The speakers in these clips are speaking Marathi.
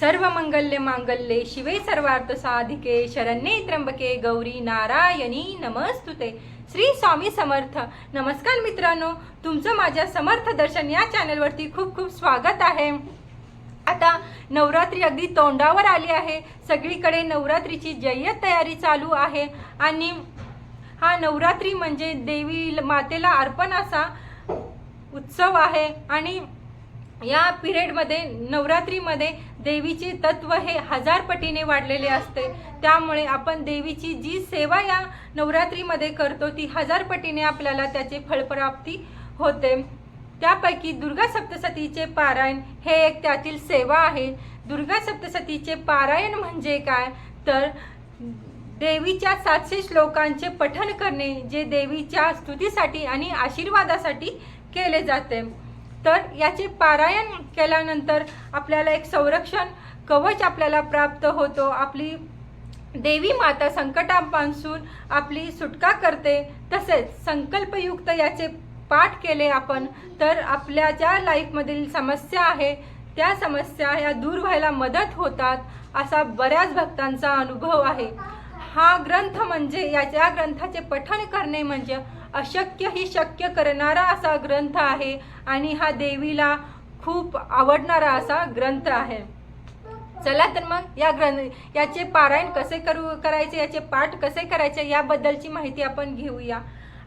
सर्व मंगल्य मांगल्ये शिवे सर्वार्थ साधिके शरण्ये त्र्यंबके गौरी नारायणी नमस्तुते. श्री स्वामी समर्थ. नमस्कार मित्रांनो तुमचं माझ्या समर्थ दर्शन या चॅनलवरती खूप खूप स्वागत आहे. आता नवरात्री अगदी तोंडावर आली आहे. सगळीकडे नवरात्रीची जय्यत तयारी चालू आहे. आणि हा नवरात्री म्हणजे देवी मातेला अर्पण असा उत्सव आहे. आणि या पिरियडमध्ये नवरात्रीमध्ये देवीचे तत्व हे हजार पटीने वाढलेले असते. त्यामुळे आपण देवीची जी सेवा या नवरात्रीमध्ये करतो ती हजार पटीने आपल्याला त्याची फळप्राप्ती होते. त्यापैकी दुर्गा सप्तसतीचे पारायण हे एक त्यातील सेवा आहे. दुर्गा सप्तसतीचे पारायण म्हणजे काय? तर देवीच्या सातशे श्लोकांचे पठण करणे जे देवीच्या स्तुतीसाठी आणि आशीर्वादासाठी केले जाते. तर याचे पारायण केल्यानंतर आपल्याला एक संरक्षण कवच आपल्याला प्राप्त होतो. आपली देवी माता संकटापासून आपली सुटका करते. तसेच संकल्पयुक्त याचे पाठ केले आपण तर आपल्या ज्या लाईफमधील समस्या आहे त्या समस्या ह्या दूर व्हायला मदत होतात असा बऱ्याच भक्तांचा अनुभव आहे. हा ग्रंथ म्हणजे याच्या ग्रंथाचे पठण करणे म्हणजे अशक्य ही शक्य करणारा असा ग्रंथ आहे आणि हा देवीला खूप आवडणारा असा ग्रंथ आहे. चला तर मग या ग्रंथ याचे पारायण कसे करू करायचे याचे पाठ कसे करायचे याबद्दलची माहिती आपण घेऊया.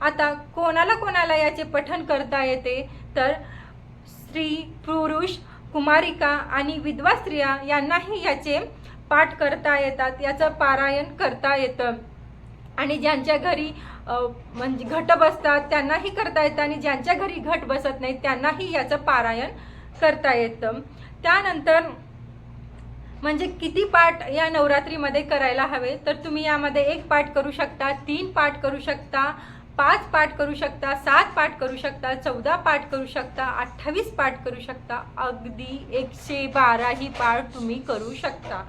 आता कोणाला कोणाला याचे पठन करता येते तर स्त्री पुरुष कुमारिका आणि विधवा स्त्रिया यांनाही याचे पाठ करता येतात याचं पारायण करता येतं. आणि ज्यांच्या घरी म्हणजे घट बसतात त्यांनाही करता येतं आणि ज्यांच्या घरी घट बसत नाही त्यांनाही याचं पारायण करता येतं. त्यानंतर म्हणजे किती पाठ या नवरात्रीमध्ये करायला हवे तर तुम्ही यामध्ये एक पाठ करू शकता तीन पाठ करू शकता पाच पाठ करू शकता सात पाठ करू शकता चौदा पाठ करू शकता अठ्ठावीस पाठ करू शकता अगदी एकशे बाराही पाठ तुम्ही करू शकता.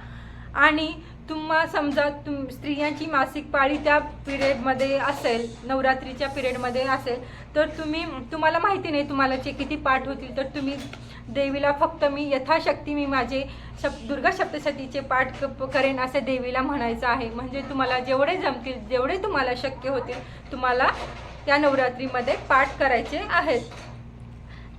आणि तुम्हा समजा तुम स्त्रियांची मासिक पाळी त्या पिरियडमध्ये असेल नवरात्रीच्या पिरियडमध्ये असेल तर तुम्ही तुम्हाला माहिती नाही तुम्हाला जे किती पाठ होतील तर तुम्ही देवीला फक्त मी यथाशक्ती मी माझे शप दुर्गा सप्तशतीचे पाठ क- करेन असे देवीला म्हणायचं आहे. म्हणजे तुम्हाला जेवढे जमतील जेवढे तुम्हाला शक्य होतील तुम्हाला त्या नवरात्रीमध्ये पाठ करायचे आहेत.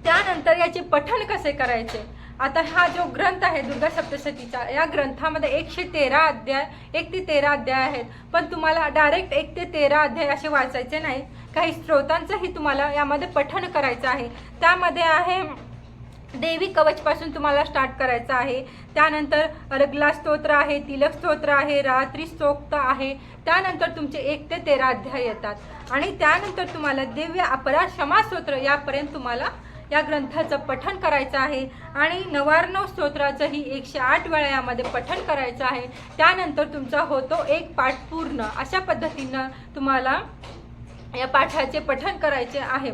त्यानंतर याचे पठण कसे करायचे? आता हा जो ग्रंथ आहे दुर्गा सप्तशतीचा या ग्रंथामध्ये एकशे तेरा अध्याय एक ते तेरा अध्याय आहेत. पण तुम्हाला डायरेक्ट एक ते तेरा अध्याय असे वाचायचे नाही काही स्त्रोतांचंही तुम्हाला यामध्ये पठण करायचं आहे. त्यामध्ये आहे देवी कवचपासून तुम्हाला स्टार्ट करायचं आहे. त्यानंतर अर्गला स्तोत्र आहे तिलक स्तोत्र आहे रात्री स्तोक्त आहे. त्यानंतर तुमचे एक ते तेरा अध्याय येतात. आणि त्यानंतर तुम्हाला दिव्य अपराध क्षमा स्तोत्र यापर्यंत तुम्हाला या ग्रंथाचं पठण करायचं आहे. आणि नवार्णव स्तोत्राचंही एकशे आठ वेळा यामध्ये पठण करायचं आहे. त्यानंतर तुमचा होतो एक पाठ पूर्ण. अशा पद्धतीनं तुम्हाला या पाठाचे पठण करायचे आहे.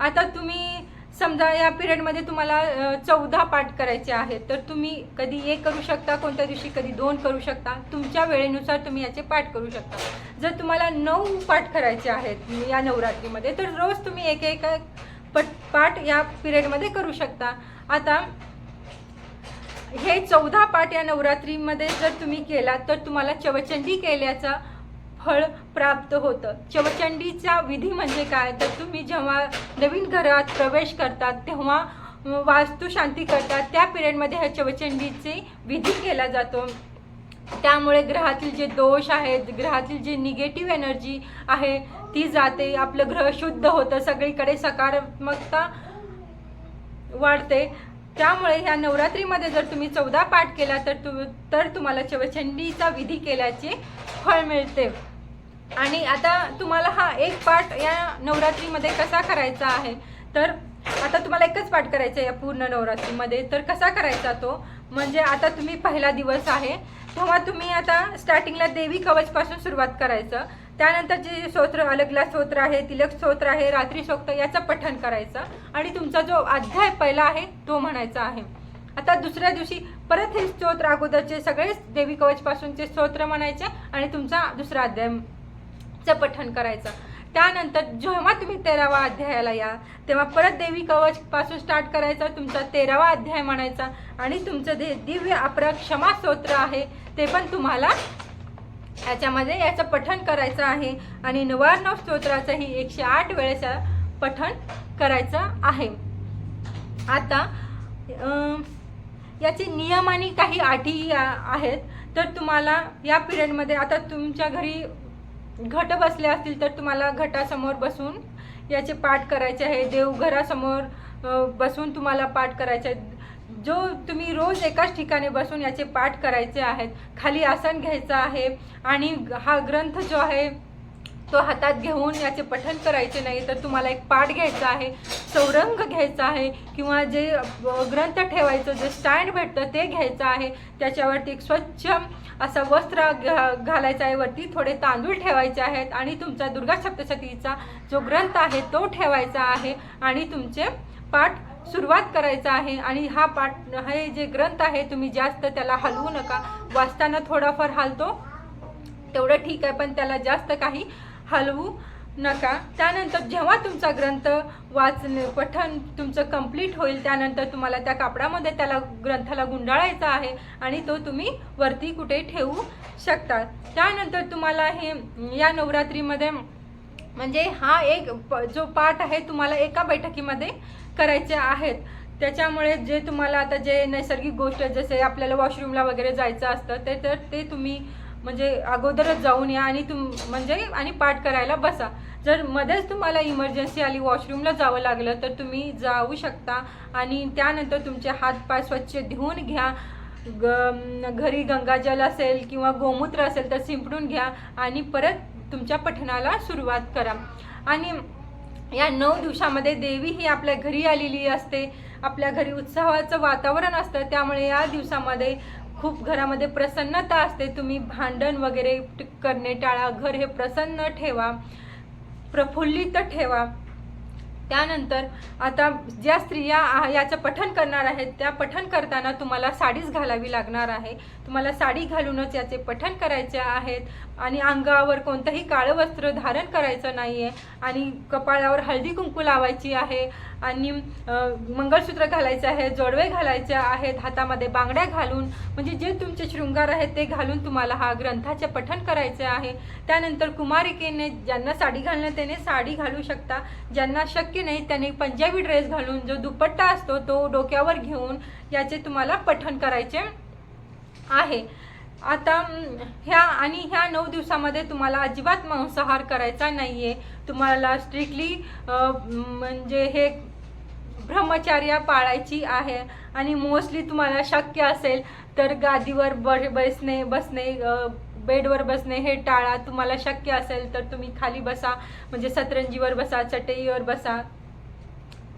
आता तुम्ही समजा या पिरियडमध्ये तुम्हाला चौदा पाठ करायचे आहेत. तर तुम्ही कधी एक करू शकता कोणत्या दिवशी कधी दोन करू शकता. तुमच्या वेळेनुसार तुम्ही याचे पाठ करू शकता. जर तुम्हाला नऊ पाठ करायचे आहेत या नवरात्रीमध्ये तर रोज तुम्ही एक एक पट पाठ या पिरियडमध्ये करू शकता. आता हे चौदा पाठ या नवरात्रीमध्ये जर तुम्ही केला तर तुम्हाला चवचंडी केल्याचा फळ प्राप्त होतं. चवचंडीचा विधी म्हणजे काय? तर तुम्ही जेव्हा नवीन घरात प्रवेश करतात तेव्हा वास्तुशांती करतात त्या पिरियडमध्ये ह्या चवचंडीचे विधी केला जातो. त्यामुळे ग्रहातील जे दोष आहेत ग्रहातील जे निगेटिव्ह एनर्जी आहे ती जाते. आपलं ग्रह शुद्ध होतं सगळीकडे सकारात्मकता वाढते. त्यामुळे ह्या नवरात्रीमध्ये जर तुम्ही चौदा पाठ केला तर तु तर तुम्हाला चवचंडीचा विधी केल्याचे फळ मिळते. आणि आता तुम्हाला हा एक पाठ या नवरात्रीमध्ये कसा करायचा आहे? तर आता तुम्हाला एकच पाठ करायचा आहे या पूर्ण नवरात्रीमध्ये. तर कसा करायचा तो? म्हणजे आता तुम्ही पहिला दिवस आहे. तेव्हा तुम्ही आता स्टार्टिंगला देवी कवचपासून सुरुवात करायचं. त्यानंतर जे स्तोत्र अलगला स्तोत्र आहे तिलक स्तोत्र आहे रात्री सोक्त याचं पठण करायचं. आणि तुमचा जो अध्याय पहिला आहे तो म्हणायचा आहे. आता दुसऱ्या दिवशी परत हे स्तोत्र अगोदरचे सगळे देवी कवचपासूनचे स्तोत्र म्हणायचे आणि तुमचा दुसरा अध्याय पठण करायचं. त्यानंतर जेव्हा तुम्ही तेरावा अध्यायाला या तेव्हा परत देवी कवच पासून स्टार्ट करायचा तुमचा तेरावा अध्याय म्हणायचा आणि तुमचं जे दिव्य अपरा क्षमा स्तोत्र आहे ते पण तुम्हाला याच्यामध्ये याचं पठण करायचं आहे. आणि नवार्णव स्तोत्राचंही एकशे आठ वेळेस पठण करायचं आहे. आता याचे नियम आणि काही अटी आहेत. तर तुम्हाला या पिरियडमध्ये आता तुमच्या घरी घट बसले असतील तर तुम्हाला घटासमोर बसून याचे पाठ करायचे आहे. देवघरासमोर बसून तुम्हाला पाठ करायचे आहे जो तुम्ही रोज एकाच ठिकाणी बसून याचे पाठ करायचे आहेत. खाली आसन घ्यायचं आहे आणि हा ग्रंथ जो आहे तो हातात घेऊन याचे पठन करायचे नाही तर तुम्हाला एक पाठ घ्यायचा आहे चौरंग घ्यायचा आहे किंवा जे ग्रंथ ठेवायचं जे स्टँड भेटतं ते घ्यायचं आहे. त्याच्यावरती एक स्वच्छ असा वस्त्र घा- घालायचा आहे वरती थोडे तांदूळ ठेवायचे आहेत आणि तुमचा दुर्गा सप्तशतीचा जो ग्रंथ आहे तो ठेवायचा आहे आणि तुमचे पाठ सुरुवात करायचा आहे. आणि हा पाठ हे जे ग्रंथ आहे तुम्ही जास्त त्याला हलवू नका. वाचताना थोडाफार हलतो तेवढं ठीक आहे पण त्याला जास्त काही हलवू नका. त्यानंतर जेव्हा तुमचा ग्रंथ वाचणे पठन तुमचं कंप्लीट होईल त्यानंतर तुम्हाला त्या कापडामध्ये त्याला ग्रंथाला गुंडाळायचा आहे आणि तो तुम्ही वरती कुठे ठेवू शकता. त्यानंतर तुम्हाला हे या नवरात्रीमध्ये म्हणजे हा एक प- जो पाठ आहे तुम्हाला एका बैठकीमध्ये करायचे आहेत. त्याच्यामुळे जे तुम्हाला आता जे नैसर्गिक गोष्ट जसे आपल्याला वॉशरूमला वगैरे जायचं असतं ते तर ते तुम्ही म्हणजे अगोदरच जाऊन या आणि तुम म्हणजे आणि पाठ करायला बसा. जर मध्येच तुम्हाला इमर्जन्सी आली वॉशरूमला जावं लागलं तर तुम्ही जाऊ शकता आणि त्यानंतर तुमचे हातपाय स्वच्छ धुवून घ्या. ग घरी गंगाजल असेल किंवा गोमूत्र असेल तर शिंपडून घ्या आणि परत तुमच्या पठणाला सुरुवात करा. आणि या नऊ दिवसामध्ये देवी ही आपल्या घरी आलेली असते. आपल्या घरी उत्साहाचं वातावरण असतं. त्यामुळे या दिवसामध्ये खूप घरामध्ये प्रसन्नता असते. तुम्ही भांडण वगैरे करणे टाळा घर हे प्रसन्न ठेवा प्रफुल्लित ठेवा. त्यानंतर आता ज्या स्त्रिया आ- याचं पठण करणार आहेत त्या पठण करताना तुम्हाला साडीच घालावी लागणार आहे. तुम्हाला साडी घालूनच याचे पठण करायचे आहेत आणि अंगावर कोणतंही काळं वस्त्र धारण करायचं नाही आहे आणि कपाळावर हळदी कुंकू लावायची आहे. आणि मंगळसूत्र घालायचं आहे जोडवे घालायचे आहेत हातामध्ये बांगड्या घालून म्हणजे जे तुमचे शृंगार आहेत ते घालून तुम्हाला हा ग्रंथाचे पठण करायचे आहे. त्यानंतर कुमारिकेने ज्यांना साडी घालणं त्याने साडी घालू शकता. ज्यांना शक्य नाही त्याने पंजाबी ड्रेस घालून जो दुपट्टा असतो तो डोक्यावर घेऊन याचे तुम्हाला पठण करायचे आहे. आता ह्या आणि ह्या नऊ दिवसामध्ये तुम्हाला अजिबात मांसाहार करायचा नाही आहे तुम्हाला स्ट्रिक्टली म्हणजे हे ब्रह्मचार्या पाळायची आहे. आणि मोस्टली तुम्हाला शक्य असेल तर गादीवर ब बसणे बसणे बेडवर बसणे हे टाळा. तुम्हाला शक्य असेल तर तुम्ही खाली बसा. म्हणजे सतरंजीवर बसा चटईवर बसा.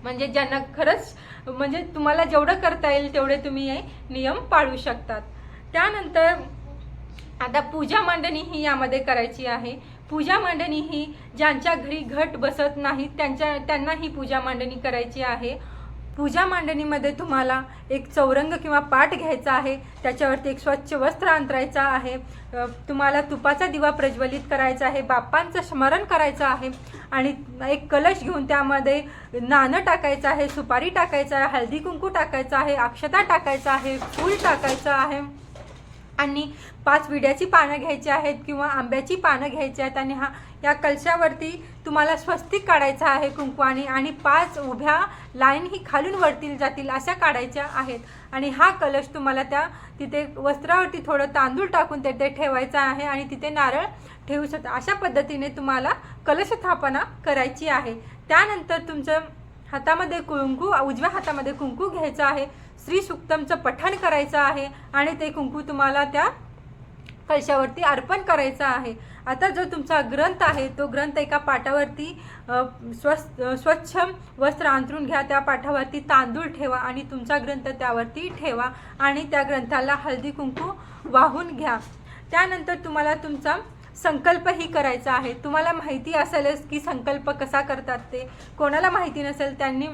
म्हणजे ज्यांना खरंच म्हणजे तुम्हाला जेवढं करता येईल तेवढे तुम्ही हे नियम पाळू शकतात. त्यानंतर आता पूजा मांडणी ही यामध्ये करायची आहे. पूजा मांडणी ही ज्यांच्या घरी घट बसत नाही त्यांच्या त्यांना ही पूजा मांडणी करायची आहे. पूजा मांडणीमध्ये तुम्हाला एक चौरंग किंवा पाट घ्यायचा आहे. त्याच्यावरती एक स्वच्छ वस्त्र अंतरायचं आहे. तुम्हाला तुपाचा दिवा प्रज्वलित करायचा आहे. बाप्पांचं स्मरण करायचं आहे. आणि एक कलश घेऊन त्यामध्ये नाणं टाकायचं आहे सुपारी टाकायचं आहे हळदी कुंकू टाकायचं आहे अक्षता टाकायचं आहे फूल टाकायचं आहे. आणि पाच विड्याची पानं घ्यायची आहेत किंवा आंब्याची पानं घ्यायची आहेत आणि हा या कलशावरती तुम्हाला स्वस्तिक काढायचा आहे कुंकवाने आणि पाच उभ्या लाईन ही खालून वरतील जातील अशा काढायच्या आहेत. आणि हा कलश तुम्हाला त्या तिथे वस्त्रावरती थोडं तांदूळ टाकून तिथे ठेवायचा आहे आणि तिथे नारळ ठेवू शकता. अशा पद्धतीने तुम्हाला कलश स्थापना करायची आहे. त्यानंतर तुमचं हातामध्ये कुंकू उजव्या हातामध्ये कुंकू घ्यायचं आहे. श्री सुक्तमचं पठण करायचं आहे आणि ते कुंकू तुम्हाला त्या कलशावरती अर्पण करायचं आहे. आता जो तुमचा ग्रंथ आहे तो ग्रंथ एका पाटावरती स्वस् स्वच्छ वस्त्र अंतरून घ्या. त्या पाठावरती तांदूळ ठेवा आणि तुमचा ग्रंथ त्यावरती ठेवा आणि त्या ग्रंथाला हळदी कुंकू वाहून घ्या. त्यानंतर तुम्हाला तुमचा संकल्पही करायचा आहे. तुम्हाला माहिती असेलच की संकल्प कसा करतात ते. कोणाला माहिती नसेल त्यांनी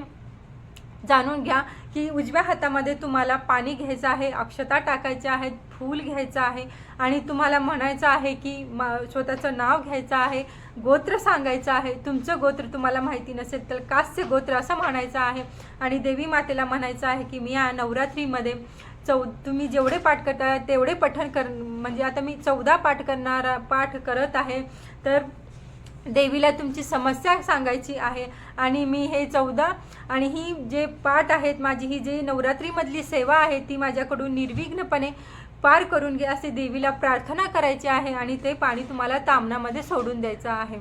जाणून घ्या की उजव्या हातामध्ये तुम्हाला पाणी घ्यायचं आहे अक्षता टाकायच्या आहेत फूल घ्यायचं आहे आणि तुम्हाला म्हणायचं आहे की मा स्वतःचं नाव घ्यायचं आहे गोत्र सांगायचं आहे. तुमचं गोत्र तुम्हाला माहिती नसेल तर कास्य गोत्र असं म्हणायचं आहे. आणि देवी मातेला म्हणायचं आहे की मी या नवरात्रीमध्ये चौ तुम्ही जेवढे पाठ करता तेवढे पठण कर म्हणजे आता मी चौदा पाठ करणारा पाठ करत आहे. तर देवीला तुमची समस्या सांगायची आहे. आणि मी हे चौदा आणि ही जे पाठ आहेत माझी ही जी नवरात्रीमधली सेवा आहे ती माझ्याकडून निर्विघ्नपणे पार करून घे असे देवीला प्रार्थना करायची आहे. आणि ते पाणी तुम्हाला तामणामध्ये सोडून द्यायचं आहे.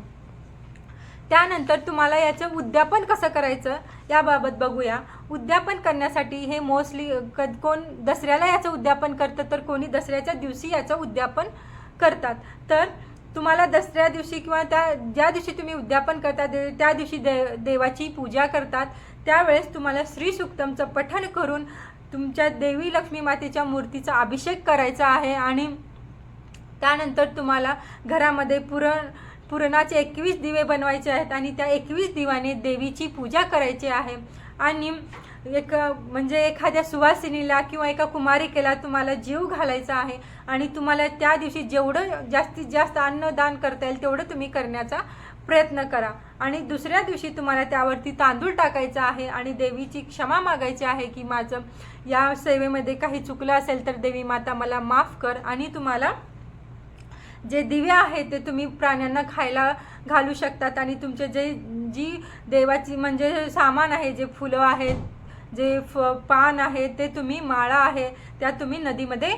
त्यानंतर तुम्हाला याचं उद्यापन कसं करायचं याबाबत बघूया. उद्यापन करण्यासाठी हे मोस्टली क कोण दसऱ्याला याचं उद्यापन करतं तर कोणी दसऱ्याच्या दिवशी याचं उद्यापन करतात. तर तुम्हाला दसऱ्या दिवशी किंवा त्या ज्या दिवशी तुम्ही उद्यापन करता दे त्या दिवशी दे देवाची पूजा करतात. त्यावेळेस तुम्हाला श्रीसुक्तमचं पठण करून तुमच्या देवी लक्ष्मी मातेच्या मूर्तीचा अभिषेक करायचा आहे आणि त्यानंतर तुम्हाला घरामध्ये पुरण पुरणाचे एकवीस दिवे बनवायचे आहेत आणि त्या एकवीस दिवाने देवीची पूजा करायची आहे. आणि एक म्हणजे एखाद्या सुवासिनीला किंवा एका कुमारिकेला तुम्हाला जीव घालायचा आहे आणि तुम्हाला त्या दिवशी जेवढं जास्तीत जास्त अन्नदान करता येईल तेवढं तुम्ही करण्याचा प्रयत्न करा. आणि दुसऱ्या दिवशी तुम्हाला त्यावरती तांदूळ टाकायचा आहे आणि देवीची क्षमा मागायची आहे की माझं या सेवेमध्ये काही चुकलं असेल तर देवी माता मला माफ कर आणि तुम्हाला जे दिवे आहेत ते तुम्ही प्राण्यांना खायला घालू शकतात आणि तुमचे जे जी देवाची म्हणजे सामान आहे जे फुलं आहेत जे फ पान आहे ते तुम्ही माळा आहे त्या तुम्ही नदीमध्ये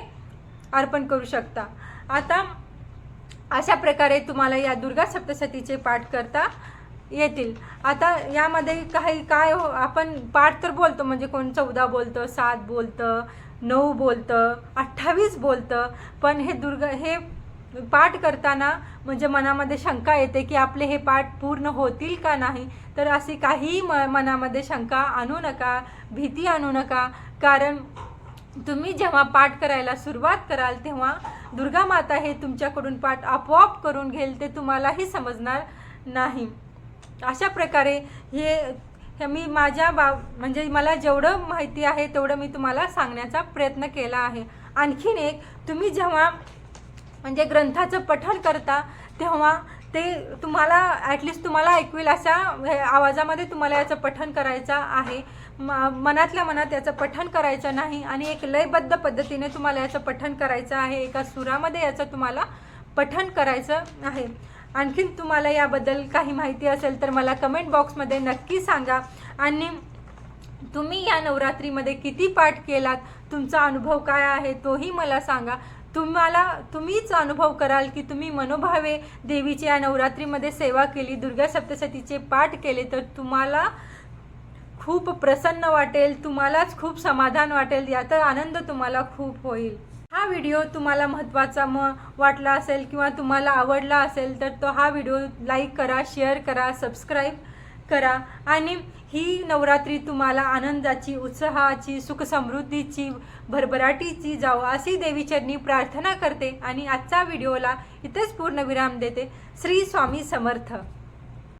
अर्पण करू शकता. आता अशा प्रकारे तुम्हाला या दुर्गा सप्तशतीचे पाठ करता येतील. आता यामध्ये काही काय हो आपण पाठ तर बोलतो म्हणजे कोण चौदा बोलतं सात बोलतं नऊ बोलतं अठ्ठावीस बोलतं पण हे दुर्गा हे पाठ करताना म्हणजे मनामध्ये शंका येते की आपले हे पाठ पूर्ण होतील का नाही? तर अशी काही म मनामध्ये शंका आणू नका भीती आणू नका. कारण तुम्ही जेव्हा पाठ करायला सुरुवात कराल तेव्हा दुर्गा माता हे तुमच्याकडून पाठ आपोआप करून घेईल ते तुम्हालाही समजणार नाही. अशा प्रकारे हे हे मी माझ्या बा म्हणजे मला जेवढं माहिती आहे तेवढं मी तुम्हाला सांगण्याचा प्रयत्न केला आहे. आणखीन एक तुम्ही जेव्हा म्हणजे ग्रंथाचं पठण करता तेव्हा ते तुम्हाला ॲटलिस्ट तुम्हाला ऐकवेल अशा हे आवाजामध्ये तुम्हाला याचं पठण करायचं आहे. म मनातल्या मनात याचं पठण करायचं नाही आणि एक लयबद्ध पद्धतीने तुम्हाला याचं पठण करायचं आहे. एका सुरामध्ये याचं तुम्हाला पठण करायचं आहे. आणखीन तुम्हाला याबद्दल काही माहिती असेल तर मला कमेंट बॉक्समध्ये नक्की सांगा. आणि तुम्ही या नवरात्रीमध्ये किती पाठ केलात? तुमचा अनुभव काय आहे? तोही मला सांगा. तुम्हाला तुम्हीच अनुभव कराल की तुम्ही मनोभावे देवीची या नवरात्रीमध्ये सेवा केली दुर्गा सप्तशतीचे पाठ केले तर तुम्हाला खूप प्रसन्न वाटेल तुम्हालाच खूप समाधान वाटेल याचा आनंद तुम्हाला खूप होईल. हा व्हिडिओ तुम्हाला महत्त्वाचा म वाटला असेल किंवा तुम्हाला आवडला असेल तर तो हा व्हिडिओ लाईक करा शेअर करा सबस्क्राईब करा. आणि ही नवरात्री तुम्हाला आनंदाची उत्साहाची सुखसमृद्धीची भरभराटीची जावं अशी देवीचरणी प्रार्थना करते. आणि आजचा व्हिडिओला इथेच पूर्ण विराम देते. श्री स्वामी समर्थ.